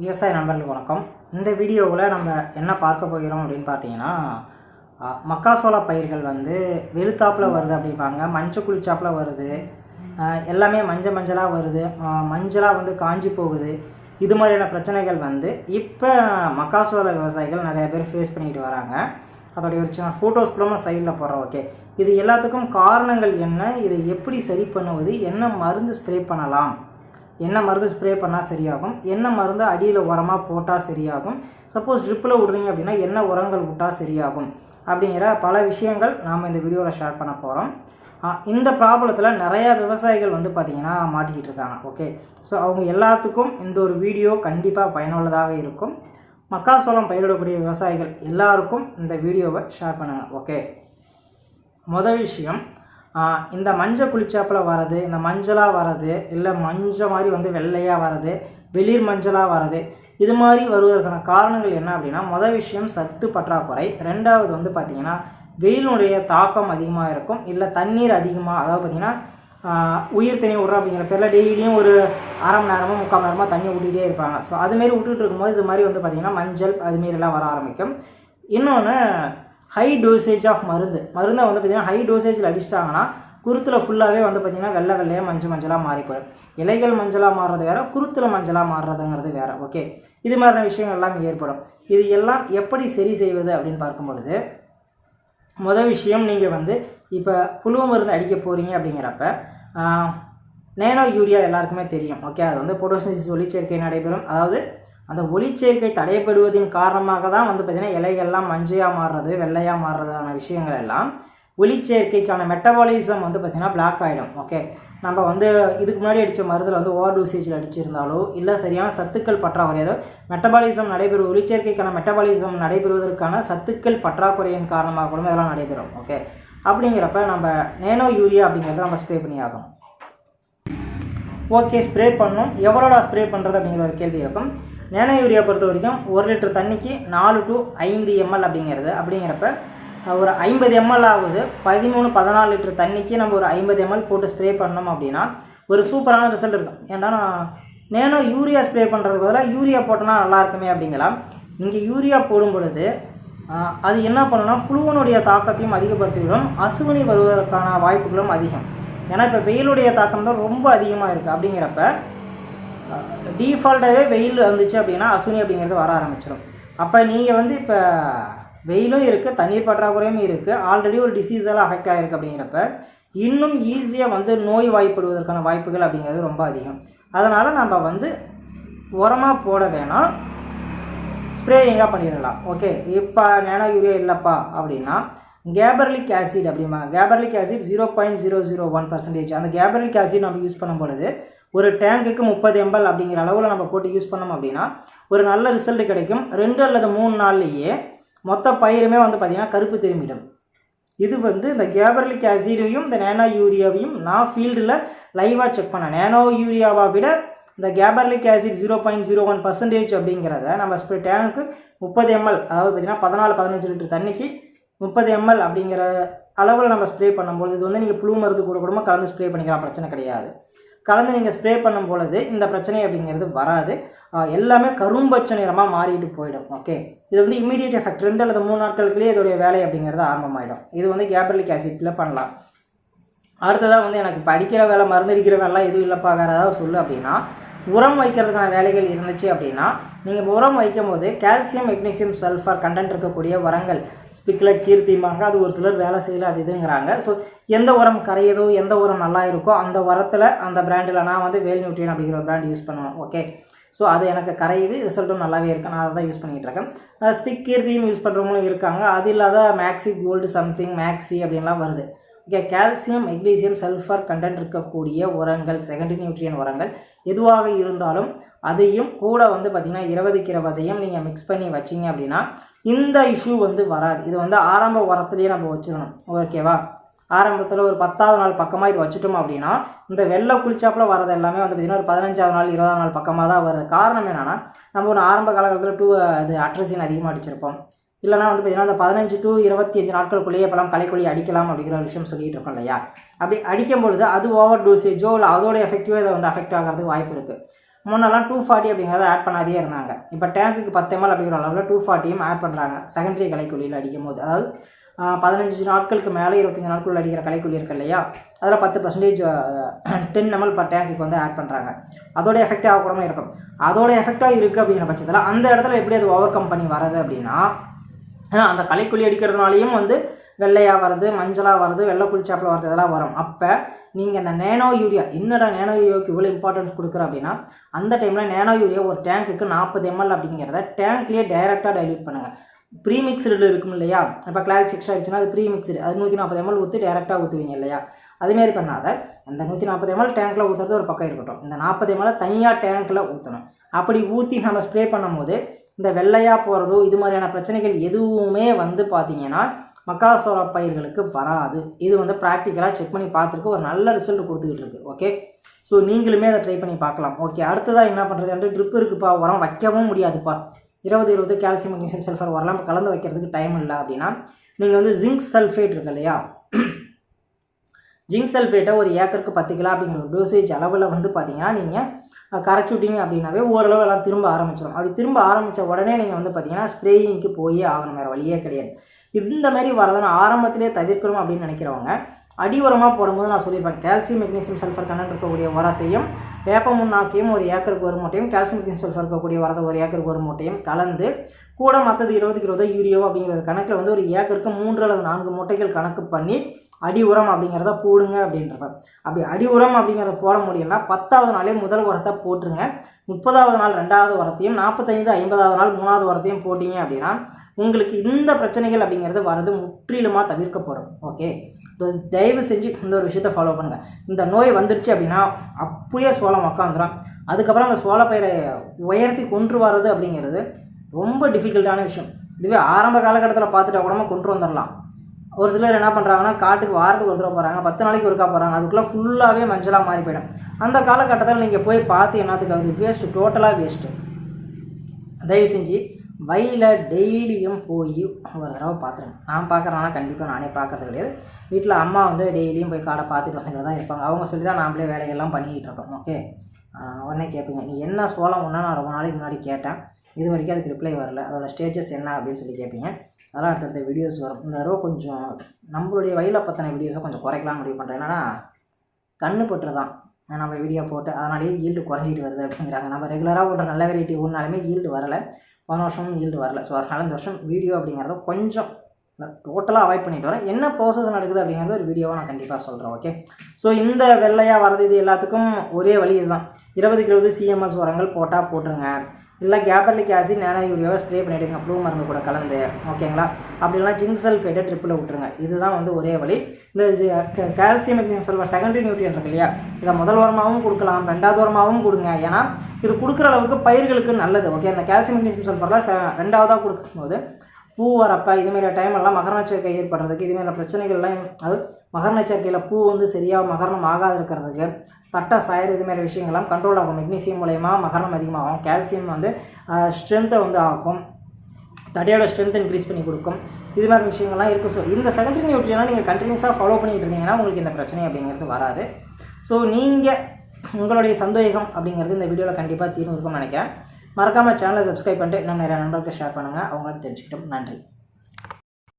விவசாய நண்பர்களுக்கு வணக்கம். இந்த வீடியோவில் நம்ம என்ன பார்க்க போகிறோம் அப்படின்னு பார்த்தீங்கன்னா மக்காசோள பயிர்கள் வந்து வெளுத்தாப்பில் வருது அப்படிம்பாங்க. மஞ்சள் குளிச்சாப்பில் வருது. எல்லாமே மஞ்சள் மஞ்சளாக வருது மஞ்சளாக வந்து காஞ்சி போகுது. இது மாதிரியான பிரச்சனைகள் வந்து இப்போ மக்காசோள விவசாயிகள் நிறைய பேர் ஃபேஸ் பண்ணிட்டு வராங்க. அதோடைய ஒரு சின்ன ஃபோட்டோஸ் கூட சைடில் போடுறோம். ஓகே இது எல்லாத்துக்கும் காரணங்கள் என்ன? இதை எப்படி சரி பண்ணுவது? என்ன மருந்து ஸ்ப்ரே பண்ணலாம்? என்ன மருந்து ஸ்ப்ரே பண்ணால் சரியாகும் என்ன மருந்து அடியில் உரமாக போட்டால் சரியாகும் சப்போஸ் ட்ரிப்பில் விட்றீங்க அப்படின்னா என்ன உரங்கள் விட்டால் சரியாகும் அப்படிங்கிற பல விஷயங்கள் நாம் இந்த வீடியோவில் ஷேர் பண்ண போகிறோம் இந்த ப்ராப்ளத்தில் நிறையா விவசாயிகள் வந்து பார்த்திங்கன்னா மாட்டிக்கிட்டு இருக்காங்க ஓகே ஸோ அவங்க எல்லாத்துக்கும் இந்த ஒரு வீடியோ கண்டிப்பாக பயனுள்ளதாக இருக்கும். மக்காசோளம் பயிரிடக்கூடிய விவசாயிகள் எல்லாருக்கும் இந்த வீடியோவை ஷேர் பண்ணுங்கள் ஓகே மொதல் விஷயம் இந்த மஞ்சள் குளிச்சாப்பில் வர்றது இந்த மஞ்சளாக வர்றது இல்லை மஞ்சள் மாதிரி வந்து வெள்ளையாக வர்றது வெளிர் மஞ்சளாக வர்றது இது மாதிரி வருவதற்கான காரணங்கள் என்ன அப்படின்னா மொதல் விஷயம் சத்து பற்றாக்குறை. ரெண்டாவது வந்து பார்த்திங்கன்னா வெயிலுடைய தாக்கம் அதிகமாக இருக்கும். இல்லை தண்ணீர் அதிகமாக அதாவது பார்த்திங்கன்னா உயிர் தண்ணி விட்றோம் அப்படிங்கிற பேரில் டெய்லியும் ஒரு அரை மணி நேரமோ முக்கால் நேரமாக தண்ணி விட்டுட்டே இருப்பாங்க. ஸோ அதுமாரி விட்டுட்டு இருக்கும்போது இது மாதிரி வந்து பார்த்திங்கன்னா மஞ்சள் அதுமாரிலாம் வர ஆரம்பிக்கும். இன்னொன்று ஹை டோசேஜ் ஆஃப் மருந்து. மருந்தை வந்து பார்த்திங்கன்னா ஹை டோசேஜில் அடிச்சிட்டாங்கன்னா குருத்தில் ஃபுல்லாகவே வந்து பார்த்திங்கன்னா வெள்ளை வெள்ளையாக மஞ்சள் மஞ்சளாக மாறி போயிடும் இலைகள் மஞ்சளாக மாறுறது வேறு குருத்தில் மஞ்சளாக மாறுறதுங்கிறது வேறு ஓகே இது மாதிரியான விஷயங்கள் எல்லாம் ஏற்படும். இது எல்லாம் எப்படி சரி செய்வது அப்படின்னு பார்க்கும் பொழுது முதல் விஷயம் நீங்கள் வந்து இப்போ புழுவ மருந்து அடிக்க போகிறீங்க அப்படிங்கிறப்ப நேனோ யூரியா எல்லாருக்குமே தெரியும் ஓகே அது வந்து போட்டோசிந்தசிஸ் ஒளிச்சேர்க்கை நடைபெறும். அதாவது அந்த ஒளிச்சேர்க்கை தடைப்படுவதின் காரணமாக தான் வந்து பார்த்திங்கன்னா இலைகள்லாம் மஞ்சையாக மாறுறது வெள்ளையாக மாறுறதான விஷயங்கள் எல்லாம் ஒளிச்சேர்க்கைக்கான மெட்டபாலிசம் வந்து பார்த்திங்கன்னா பிளாக் ஆகிடும் ஓகே நம்ம வந்து இதுக்கு முன்னாடி அடித்த மருந்தில் வந்து ஓவர் டூசேஜில் அடிச்சிருந்தாலோ இல்லை சரியான சத்துக்கள் பற்றாக்குறை ஏதோ மெட்டபாலிசம் நடைபெறும் ஒளிச்சேர்க்கைக்கான மெட்டபாலிசம் நடைபெறுவதற்கான சத்துக்கள் பற்றாக்குறையின் காரணமாக கூட இதெல்லாம் நடைபெறும். ஓகே அப்படிங்கிறப்ப நம்ம நேனோ யூரியா அப்படிங்கிறத நம்ம ஸ்ப்ரே பண்ணி ஆகணும். ஓகே ஸ்ப்ரே பண்ணணும். எவ்வளோடா ஸ்ப்ரே பண்ணுறது அப்படிங்கிற ஒரு கேள்வி இருக்கும். நேனோ யூரியா பொறுத்த வரைக்கும் ஒரு லிட்டர் தண்ணிக்கு நாலு டு ஐந்து எம்எல் அப்படிங்கிறது. அப்படிங்கிறப்ப ஒரு ஐம்பது எம்எல் ஆகுது. பதிமூணு பதினாலு லிட்டர் தண்ணிக்கு நம்ம ஒரு ஐம்பது எம்எல் போட்டு ஸ்ப்ரே பண்ணோம் அப்படின்னா ஒரு சூப்பரான ரிசல்ட் இருக்கும். ஏன்னா நான் நேனோ யூரியா ஸ்ப்ரே பண்ணுறதுக்கு பதிலாக யூரியா போட்டோன்னா நல்லா இருக்குமே அப்படிங்கலாம். இங்கே யூரியா போடும் பொழுது அது என்ன பண்ணுன்னா புழுவனுடைய தாக்கத்தையும் அதிகப்படுத்திவிடும். அசுவினி வருவதற்கான வாய்ப்புகளும் அதிகம். ஏன்னா இப்போ வெயிலுடைய தாக்கம் தான் ரொம்ப அதிகமாக இருக்குது அப்படிங்கிறப்ப டீஃபால்ட்டாகவே வெயில் வந்துச்சு அப்படின்னா அசுனி அப்படிங்கிறது வர ஆரம்பிச்சிடும் அப்போ நீங்கள் வந்து இப்போ வெயிலும் இருக்குது தண்ணீர் பற்றாக்குறையும் இருக்குது ஆல்ரெடி ஒரு டிசீஸெல்லாம் அஃபெக்ட் ஆகிருக்கு அப்படிங்கிறப்ப இன்னும் ஈஸியாக வந்து நோய் வாய்ப்படுவதற்கான வாய்ப்புகள் அப்படிங்கிறது ரொம்ப அதிகம். அதனால் நம்ம வந்து உரமாக போட வேணாம். ஸ்ப்ரே எங்கே பண்ணிடலாம்? ஓகே இப்போ நேனோ யூரியா இல்லைப்பா அப்படின்னா கேபர்லிக் ஆசிட் அப்படிமா gibberellic acid zero point zero zero one percentage அந்த கேபர்லிக் ஆசிட் நம்ம யூஸ் பண்ணும் பொழுது ஒரு டேங்குக்கு முப்பது எம்எல் அப்படிங்கிற அளவில் நம்ம போட்டு யூஸ் பண்ணோம் அப்படின்னா ஒரு நல்ல ரிசல்ட் கிடைக்கும். ரெண்டு அல்லது மூணு நாள்லேயே மொத்த பயிருமே வந்து பார்த்திங்கன்னா கருப்பு திரும்பிடும். இது வந்து இந்த கேபர்லிக் ஆசிடையும் இந்த நேனோ யூரியாவையும் நான் ஃபீல்டில் லைவாக செக் பண்ணேன். நேனோ யூரியாவை விட இந்த gibberellic acid zero point zero one percentage அப்படிங்கிறத நம்ம ஸ்ப்ரே டேங்க்கு முப்பது எம்எல் அதாவது பார்த்திங்கன்னா பதினாலு பதினஞ்சு லிட்டர் தண்ணிக்கு முப்பது எம்எல் அப்படிங்கிற அளவில் நம்ம ஸ்ப்ரே பண்ணும்போது இது வந்து நீங்கள் புழு மருந்து கூட கூட கலந்து ஸ்ப்ரே பண்ணிக்கலாம். பிரச்சனை கிடையாது. கலந்து நீங்கள் ஸ்ப்ரே பண்ணும் பொழுது இந்த பிரச்சனை அப்படிங்கிறது வராது. எல்லாமே கரும்பச்சை நிறமாக மாறிட்டு போயிடும். ஓகே இது வந்து இமீடியட் எஃபெக்ட் ரெண்டு அல்லது மூணு நாட்களுக்குள்ளேயே இதோடைய வேலை அப்படிங்கிறது ஆரம்பமாயிடும். இது வந்து கேப்ரலிக் ஆசிட்டில் பண்ணலாம். அடுத்ததாக வந்து எனக்கு படிக்கிற வேலை மருந்து அடிக்கிற வேலைலாம் எதுவும் இல்லைப்பா. வேறு ஏதாவது சொல்லு அப்படின்னா உரம் வைக்கிறதுக்கான வேலைகள் இருந்துச்சு அப்படின்னா நீங்கள் உரம் வைக்கும் போது கால்சியம் மெக்னீசியம் சல்ஃபர் கண்டென்ட் இருக்கக்கூடிய உரங்கள் ஸ்பிக்கில் கீர்த்திம்பாங்க அது ஒரு சிலர் வேலை செய்யல அது இதுங்கிறாங்க. ஸோ எந்த உரம் கரையுதோ எந்த உரம் நல்லா இருக்கோ அந்த உரத்தில் அந்த பிராண்டில் நான் வந்து வேல் நியூட்ரியன் அப்படிங்கிற ஒரு பிராண்ட் யூஸ் பண்ணுவேன். ஓகே ஸோ அது எனக்கு கரையுது ரிசல்ட்டும் நல்லாவே இருக்கு. நான் அதை தான் யூஸ் பண்ணிகிட்டு இருக்கேன். ஸ்பிக் கீர்த்தியும் யூஸ் பண்ணுறவங்களும் இருக்காங்க. அது இல்லாத மேக்ஸி கோல்டு சம்திங் மேக்ஸி அப்படின்லாம் வருது. Okay calcium magnesium sulphur content இருக்கக்கூடிய உரங்கள் செகண்டரி நியூட்ரியன் உரங்கள் எதுவாக இருந்தாலும் அதையும் கூட வந்து பார்த்திங்கன்னா இருபதுக்கு இருபதையும் நீங்கள் மிக்ஸ் பண்ணி வச்சிங்க அப்படின்னா இந்த இஷ்யூ வந்து வராது. இது வந்து ஆரம்ப உரத்துலேயே நம்ம வச்சிடணும் ஓகேவா ஆரம்பத்தில் ஒரு பத்தாவது நாள் பக்கமாக இது வச்சுட்டோம் அப்படின்னா இந்த வெள்ளை குளிச்சாப்பில் வரது எல்லாமே வந்து பார்த்திங்கன்னா ஒரு பதினஞ்சாவது நாள் இருபதாம் நாள் பக்கமாக தான் வருது காரணம் என்னென்னா நம்ம ஒரு ஆரம்ப காலகட்டத்தில் டூ இது அட்ரஸின் அதிகமாக அடிச்சிருப்போம். இல்லைனா வந்து பார்த்திங்கன்னா அந்த பதினஞ்சு டு இருபத்தி அஞ்சு நாட்களுக்குள்ளேயே இப்போலாம் களைக்கொல்லி அடிக்கலாம் அப்படிங்கிற ஒரு விஷயம் சொல்லிகிட்டு இருக்கோம் இல்லையா? அப்படி அடிக்கும் பொழுது அது ஓவர் டோசேஜோ இல்லை அதோட எஃபெக்டிவோ இதை வந்து அஃபெக்ட் ஆகிறதுக்கு வாய்ப்பு இருக்குது முன்னெல்லாம் டூ ஃபார்ட்டி அப்படிங்கிறத ஆட் பண்ணாதே இருந்தாங்க. இப்போ டேங்க்குக்கு பத்து எம்எல் அப்படிங்கிற அளவில் டூ ஃபார்ட்டியும் ஆட் பண்ணுறாங்க செகண்டரி கலைக்குள்ளியில் அடிக்கும் போது அதாவது பதினஞ்சு நாட்களுக்கு மேலே இருபத்தஞ்சி நாட்களுக்குள்ள அடிக்கிற கலைக்குள்ளி இருக்கு இல்லையா? அதில் பத்து பர்சன்டேஜ் டென் எம்எல் பர் டேங்க்குக்கு வந்து ஆட் பண்ணுறாங்க அதோட எஃபெக்ட் ஆகக்கூடாம இருக்கும். அதோட எஃபெக்டாக இருக்குது அப்படிங்கிற பட்சத்தில் அந்த இடத்துல எப்படி அது ஓவர் கம் பண்ணி வர்றது அப்படின்னா ஏன்னா அந்த களைக்குள்ளி அடிக்கிறதுனாலையும் வந்து வெள்ளையாக வருது மஞ்சளாக வருது வெள்ளை குளிச்சாப்பில் வருது இதெல்லாம் வரும். அப்போ நீங்கள் இந்த நேனோ யூரியா என்னடா நேனோ யூரியாவுக்கு இவ்வளோ இம்பார்ட்டன்ஸ் கொடுக்குற அப்படின்னா அந்த டைமில் நேனோ யூரியா ஒரு டேங்க்குக்கு நாற்பது எம்எல் அப்படிங்கிறத டேங்க்லேயே டைரெக்டாக டைல்யூட் பண்ணுங்கள் ப்ரீமிக்ஸ்டில் இருக்கும் இல்லையா? இப்போ கிளாரிக்ஸ் எக்ஸ்ட்ரா ஆயிடுச்சுன்னா அது ப்ரீமிக்ஸ்டு அது நூற்றி நாற்பது எம்எல் ஊற்றி டேரெக்டாக ஊற்றுவீங்க இல்லையா? அதுமாரி பண்ணாத. அந்த நூற்றி நாற்பது எம்எல் டேங்க்கில் ஊற்றுறது ஒரு பக்கம் இருக்கட்டும். இந்த நாற்பது எம்எல் தனியாக டேங்க்கில் ஊற்றணும் அப்படி ஊற்றி நம்ம ஸ்ப்ரே பண்ணும்போது இந்த வெள்ளையாக போகிறதோ இது மாதிரியான பிரச்சனைகள் எதுவுமே வந்து பார்த்தீங்கன்னா மக்காசோள பயிர்களுக்கு வராது. இது வந்து ப்ராக்டிக்கலாக செக் பண்ணி பார்த்துருக்கு ஒரு நல்ல ரிசல்ட் கொடுத்துக்கிட்டு இருக்குது ஓகே ஸோ நீங்களுமே அதை ட்ரை பண்ணி பார்க்கலாம். ஓகே அடுத்ததாக என்ன பண்ணுறது என்று ட்ரிப் இருக்குப்பா. உரம் வைக்கவும் முடியாதுப்பா. இருபது இருபது கால்சியம் மெக்னீசியம் சல்ஃபர் வரலாம். கலந்து வைக்கிறதுக்கு டைம் இல்லை அப்படின்னா நீங்கள் வந்து ஜிங்க் சல்ஃபேட் இருக்கு இல்லையா? ஜிங்க் சல்ஃபேட்டை ஒரு ஏக்கருக்கு பத்து கிலோ அப்படிங்கிற ஒரு டோசேஜ் அளவில் வந்து பார்த்தீங்கன்னா நீங்கள் கரைச்சி விட்டீங்க அப்படின்னாவே ஓரளவு எல்லாம் திரும்ப ஆரம்பிச்சிடும் அப்படி திரும்ப ஆரம்பித்த உடனே நீங்கள் வந்து பார்த்தீங்கன்னா ஸ்ப்ரேயிங்க்கு போயே ஆகணும். வேறு வழியே கிடையாது. இந்த மாதிரி வரதை நான் ஆரம்பத்திலே தவிர்க்கணும் அப்படின்னு நினைக்கிறவங்க அடி உரமாக போடும்போது நான் சொல்லியிருப்பேன். கால்சியம் மெக்னீசியம் சல்ஃபர் கண்ணன் இருக்கக்கூடிய உரத்தையும் வேப்ப முன்னாக்கையும் ஒரு ஏக்கருக்கு ஒரு மூட்டையும் கால்சியம் சல்ஃபர் இருக்கக்கூடிய வரத ஒரு ஏக்கருக்கு ஒரு மூட்டையும் கலந்து கூட மற்றது இருபதுக்கு இருபது யூரியோ அப்படிங்கிறது கணக்கில் வந்து ஒரு ஏக்கருக்கு மூன்று அல்லது நான்கு மூட்டைகள் கணக்கு பண்ணி அடி உரம் அப்படிங்கிறத போடுங்க அப்படின்றப்ப. அப்படி அடி உரம் அப்படிங்கிறத போட முடியலன்னா பத்தாவது நாளே முதல் உரத்தை போட்டுருங்க. முப்பதாவது நாள் ரெண்டாவது உரத்தையும் நாற்பத்தைந்து ஐம்பதாவது நாள் மூணாவது உரத்தையும் போட்டிங்க அப்படின்னா உங்களுக்கு இந்த பிரச்சனைகள் அப்படிங்கிறது வரது முற்றிலுமாக தவிர்க்கப்படும். ஓகே தயவு செஞ்சு இந்த ஒரு விஷயத்தை ஃபாலோ பண்ணுங்கள் இந்த நோய் வந்துடுச்சு அப்படின்னா அப்படியே சோளம் உக்காந்துடும் அதுக்கப்புறம் அந்த சோளப்பயிரை உயர்த்தி கொண்டு வர்றது அப்படிங்கிறது ரொம்ப டிஃபிகல்ட்டான விஷயம். இதுவே ஆரம்ப காலகட்டத்தில் பார்த்துட்டா கூட கொண்டு வந்துடலாம் ஒரு சிலர் என்ன பண்ணுறாங்கன்னா காட்டுக்கு வாரத்துக்கு ஒரு தடவை போகிறாங்க பத்து நாளைக்கு ஒருக்கா போகிறாங்க அதுக்குள்ளே ஃபுல்லாகவே மஞ்சளாக மாறி போயிடும். அந்த காலகட்டத்தில் நீங்கள் போய் பார்த்து என்னத்துக்கு அது வேஸ்ட்டு டோட்டலாக வேஸ்ட்டு தயவு செஞ்சு வயலில் டெய்லியும் போய் ஒரு தடவை பார்த்துருங்க. நான் பார்க்குறேன்னா கண்டிப்பாக நானே பார்க்கறது கிடையாது. வீட்டில் அம்மா வந்து டெய்லியும் போய் காடை பார்த்துட்டு வந்துட்டு தான் இருப்பாங்க. அவங்க சொல்லி தான் நாமளே வேலைகள்லாம் பண்ணிக்கிட்டு இருக்கோம். ஓகே? உடனே கேட்பீங்க நீ என்ன சோளம் ஒன்றா நான் ரொம்ப நாளைக்கு முன்னாடி கேட்டேன். இது வரைக்கும் அதுக்கு ரிப்ளை வரல. அதோட ஸ்டேஜஸ் என்ன? அப்படின்னு சொல்லி கேட்பீங்க. அதெல்லாம் அடுத்தடுத்த வீடியோஸ் வரும். இந்த தடவை கொஞ்சம் நம்மளுடைய வயலை பற்றின வீடியோஸை கொஞ்சம் குறைக்கலாம் முடிவு பண்ணுறேன் என்னன்னா கண்ணு பற்று தான். நம்ம வீடியோ போட்டு அதனாலேயே ஈல்டு குறைஞ்சிட்டு வருது அப்படிங்கிறாங்க. நம்ம ரெகுலராக ஒரு நல்ல வெரைட்டி ஒன்றாலுமே ஈல்டு வரலை. போன வருஷமும் ஈல்டு வரல. ஸோ அதனால் இந்த வருஷம் வீடியோ அப்படிங்கிறத கொஞ்சம் டோட்டலாக அவாய்ட் பண்ணிட்டு வரேன். என்ன ப்ராசஸ் நடக்குது அப்படிங்கிறது ஒரு வீடியோவாக நான் கண்டிப்பாக சொல்கிறேன் ஓகே ஸோ இந்த வெள்ளையாக வர்றது இது எல்லாத்துக்கும் ஒரே வழி இதுதான். இருபதுக்கு இருபது சிஎம்எஸ் உரங்கள் போட்டால் போட்டுருங்க. இல்லை கேபர்லிக் ஆசிட் நேனோ யூரியாவை ஸ்ப்ரே பண்ணிவிடுங்க ப்ளூ மருந்து கூட கலந்து ஓகேங்களா அப்படி இல்லைனா ஜிங்க் சல்ஃபேட்டை ட்ரிப்பில் விட்டுருங்க. இதுதான் வந்து ஒரே வழி. இந்த கால்சியம் மெக்னீசியம் செகண்டரி நியூட்ரியன் இருக்கு இல்லையா? இதை முதல் உரமாகவும் கொடுக்கலாம் ரெண்டாவது உரமாகவும் கொடுங்க. ஏன்னா இது கொடுக்குற அளவுக்கு பயிர்களுக்கு நல்லது ஓகே அந்த கால்சியம் மெக்னீசியம் சல்ஃபர்லாம் ரெண்டாவதாக கொடுக்கும்போது பூ வரப்போ இதுமாரி டைம் எல்லாம் மகர சேர்க்கை ஏற்படுறதுக்கு இதுமாரி பிரச்சனைகள்லாம் அது மகர சேர்க்கையில் பூ வந்து சரியாக மகரணம் ஆகாது இருக்கிறதுக்கு தட்டை சாயர் இதுமாரி விஷயங்கள்லாம் கண்ட்ரோல் ஆகும். மெக்னீசியம் மூலயமா மகரணம் அதிகமாகும். கால்சியம் வந்து ஸ்ட்ரென்த்தை வந்து ஆகும் தடையோட ஸ்ட்ரென்த் இன்க்ரீஸ் பண்ணி கொடுக்கும். இது மாதிரி விஷயங்கள்லாம் இருக்கும். ஸோ இந்த செகண்டரி நியூட்ரியெல்லாம் நீங்கள் கண்டினியூஸாக ஃபாலோ பண்ணிட்டு இருந்தீங்கன்னா உங்களுக்கு இந்த பிரச்சனை அப்படிங்கிறது வராது. ஸோ நீங்கள் உங்களுடைய சந்தேகம் அப்படிங்கிறது இந்த வீடியோவில் கண்டிப்பாக தீர்வு இருக்கும்னு நினைக்கிறேன். மறக்காமல் சேனலை சப்ஸ்கிரைப் பண்ணிட்டு இன்னும் நிறைய நண்பர்களுக்கு ஷேர் பண்ணுங்கள் அவங்களும் தெரிஞ்சுக்கிட்டோம். நன்றி.